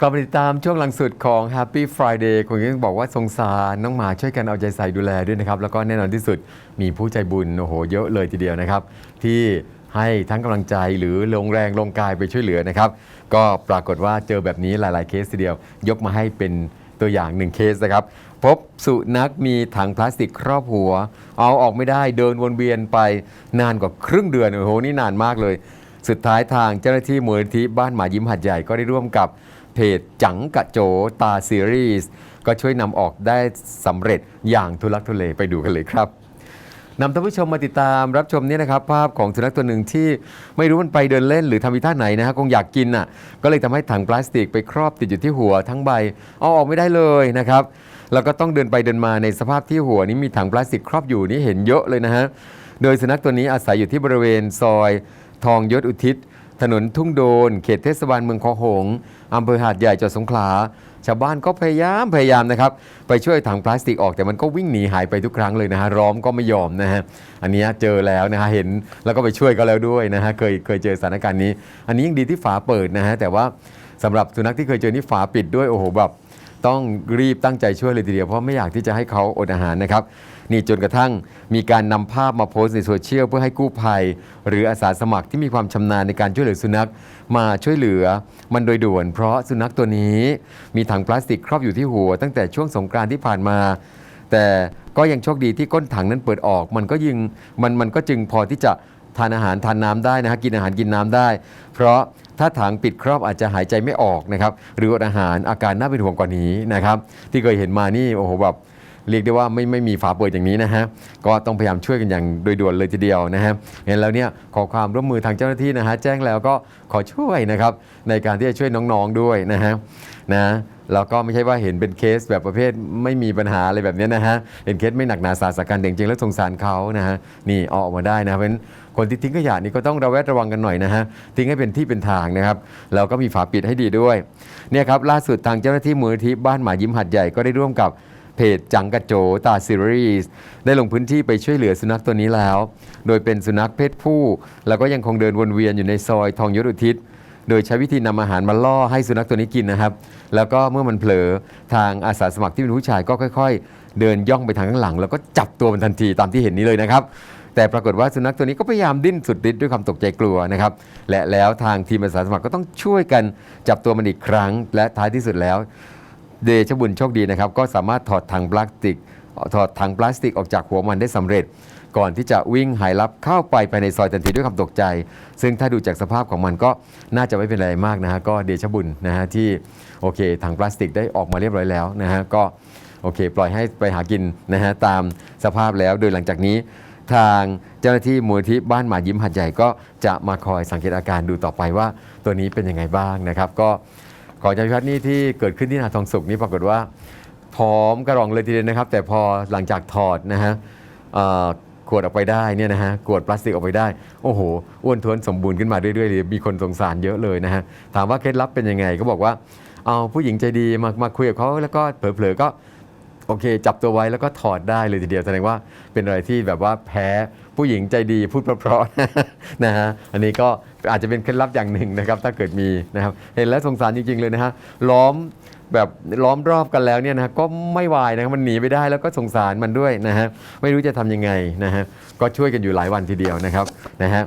กลับมาติดตามช่วงหลังสุดของ Happy Friday คงยังบอกว่าสงสารน้องหมาช่วยกันเอาใจใส่ดูแลด้วยนะครับ แล้วก็แน่นอนที่สุดมีผู้ใจบุญโอ้โหเยอะเลยทีเดียวนะครับ ที่ให้ทั้งกำลังใจหรือลงแรงลงกายไปช่วยเหลือนะครับ ก็ปรากฏว่าเจอแบบนี้หลาย ๆ เคสทีเดียว ยกมาให้เป็นตัวอย่างหนึ่งเคสนะครับ พบสุนัขมีถังพลาสติกครอบหัว เอาออกไม่ได้เดินวนเวียนไปนานกว่าครึ่งเดือนโอ้โหนี่นานมากเลย สุดท้ายทางเจ้าหน้าที่มูลนิธิบ้านหมายิ้มหัดใหญ่ก็ได้ร่วมกับ เพจจังกะโจตาซีรีส์ก็ช่วยนำออกได้สำเร็จอย่างทุลักทุเลไปดูกันเลยครับนำท่านผู้ชมมาติดตามรับชมนี่นะครับ ภาพของสุนัขตัวหนึ่งที่ไม่รู้มันไปเดินเล่นหรือทำวิท่าไหนนะฮะคงอยากกินอะก็เลยทำให้ถังพลาสติกไปครอบติดอยู่ที่หัวทั้งใบเอาออกไม่ได้เลยนะครับ แล้วก็ต้องเดินไปเดินมาในสภาพที่หัวนี้มีถังพลาสติกครอบอยู่นี่เห็นเยอะเลยนะฮะโดยสุนัขตัวนี้อาศัยอยู่ที่บริเวณซอย ทองยศอุทิศ ถนนทุ่งโดน เขตเทศบาลเมืองคอหงส์อำเภอหาดใหญ่จังหวัดสงขลา ชาวบ้านก็พยายามพยายามนะครับ ไปช่วยถังพลาสติกออกแต่มันก็วิ่งหนีหายไปทุกครั้งเลยนะฮะร้อมก็ไม่ยอมนะฮะอันนี้เจอแล้วนะฮะเห็นแล้วก็ไปช่วยก็แล้วด้วยนะฮะเคยเคยเจอสถานการณ์นี้ อันนี้ยังดีที่ฝาเปิดนะฮะแต่ว่าสำหรับสุนัขที่เคยเจอนี่ฝาปิดด้วยโอ้โหแบบ ต้องรีบตั้งใจช่วยเลยทีเดียวเพราะไม่อยากที่จะให้เขาอดอาหารนะครับ นี่จนกระทั่งมีการนำภาพมาโพสต์ในโซเชียลเพื่อให้กู้ภัย หรืออาสาสมัครที่มีความชำนาญในการช่วยเหลือสุนัข มาช่วยเหลือมันโดยด่วน เพราะสุนัขตัวนี้มีถังพลาสติกครอบอยู่ที่หัว ตั้งแต่ช่วงสงกรานต์ที่ผ่านมา แต่ก็ยังโชคดีที่ก้นถังนั้นเปิดออก มันก็ยิงมันมันก็จึงพอที่จะทานอาหารทานน้ำได้นะฮะกินอาหารกินน้ำได้ เพราะ ถ้าถังปิดครอบอาจจะหายใจไม่ออกนะครับหรืออดอาหารอาการน่าเป็นห่วงกว่านี้นะครับที่เคยเห็นมานี่โอ้โหแบบ เรียกได้ว่าไม่ไม่มีฝาเปิดอย่างนี้นะฮะก็ต้องพยายามช่วยกันอย่างโดยด่วนเลยทีเดียวนะฮะเห็นแล้วเนี่ยขอความร่วมมือทางเจ้าหน้าที่นะฮะแจ้งแล้วก็ขอช่วยนะครับในการที่จะช่วยน้องๆด้วยนะฮะนะแล้วก็ไม่ใช่ว่าเห็นเป็นเคสแบบประเภทไม่มีปัญหาอะไรแบบนี้นะฮะเห็นเคสไม่หนักหนาสาสกันแต่จริงแล้วสงสารเขานะฮะนี่อออกมาได้นะเพราะฉะนั้นคนที่ทิ้งขยะนี่ก็ต้องระแวดระวังกันหน่อยนะฮะทิ้งให้เป็นที่เป็นทางนะครับแล้วก็มีฝาปิดให้ดีด้วยเนี่ยครับล่าสุดทางเจ้าหน้าที่มูลนิธิบ้านหมายิ้มหัดใหญ่ก็ได้ร่วมกับ เพจจังกะโจตาซีรีส์ได้ลงพื้นที่ไปช่วยเหลือสุนัขตัวนี้แล้ว โดยเป็นสุนัขเพศผู้ แล้วก็ยังคงเดินวนเวียนอยู่ในซอยทองยศอุทิศโดยใช้วิธีนำอาหารมาล่อให้สุนัขตัวนี้กินนะครับ แล้วก็เมื่อมันเผลอทางอาสาสมัครที่เป็นผู้ชายก็ค่อย ๆ เดินย่องไปทางข้างหลัง แล้วก็จับตัวมันทันทีตามที่เห็นนี้เลยนะครับ แต่ปรากฏว่าสุนัขตัวนี้ก็พยายามดิ้นสุดฤทธิ์ด้วยความตกใจกลัวนะครับ และแล้วทางทีมอาสาสมัครก็ต้องช่วยกันจับตัวมันอีกครั้ง และท้ายที่สุดแล้ว เดชบุญโชคดีนะครับ ก็สามารถถอดถังพลาสติก ถอดถังพลาสติกออกจากหัวมันได้สำเร็จ ก่อนที่จะวิ่งหายลับเข้าไปภายในซอยทันทีด้วยความตกใจ ซึ่งถ้าดูจากสภาพของมันก็น่าจะไม่เป็นอะไรมากนะฮะก็เดชบุญนะฮะที่โอเคถังพลาสติกได้ออกมาเรียบร้อยแล้วนะฮะก็โอเค ปล่อยให้ไปหากินนะฮะตามสภาพแล้วโดยหลังจากนี้ทางเจ้าหน้าที่มูลที่บ้านหมายิ้มหัดใหญ่ก็จะมาคอยสังเกตอาการดูต่อไปว่าตัวนี้เป็นยังไงบ้างนะครับ ก็ ของอาจารย์พิพัฒน์นี่ที่เกิดขึ้นที่นาทองสุกนี่ปรากฏว่าพร้อมกระรองเลยทีเดียวนะครับ แต่พอหลังจากถอดนะฮะขวดออกไปได้เนี่ยนะฮะขวดพลาสติกออกไปได้ โอ้โหอ้วนท้วนสมบูรณ์ขึ้นมาเรื่อยๆเลยมีคนสงสารเยอะเลยนะฮะถามว่าเคล็ดลับเป็นยังไงก็บอกว่าเอาผู้หญิงใจดีมามาคุยกับเขาแล้วก็เผลอๆก็ โอเค จับตัวไว้แล้วก็ถอดได้เลยทีเดียวแสดงว่าเป็นอะไรที่แบบว่าแพ้ผู้หญิงใจดีพูดเพราะๆนะฮะอันนี้ก็อาจจะเป็นเคล็ดลับอย่างหนึ่งนะครับ ถ้าเกิดมีนะครับเห็นแล้วสงสารจริง ๆ เลยนะฮะล้อมแบบล้อมรอบกันแล้วเนี่ยนะฮะก็ไม่วายนะครับมันหนีไม่ได้แล้วก็สงสารมันด้วยนะฮะไม่รู้จะทำยังไงนะฮะก็ช่วยกันอยู่หลายวันทีเดียวนะครับนะฮะ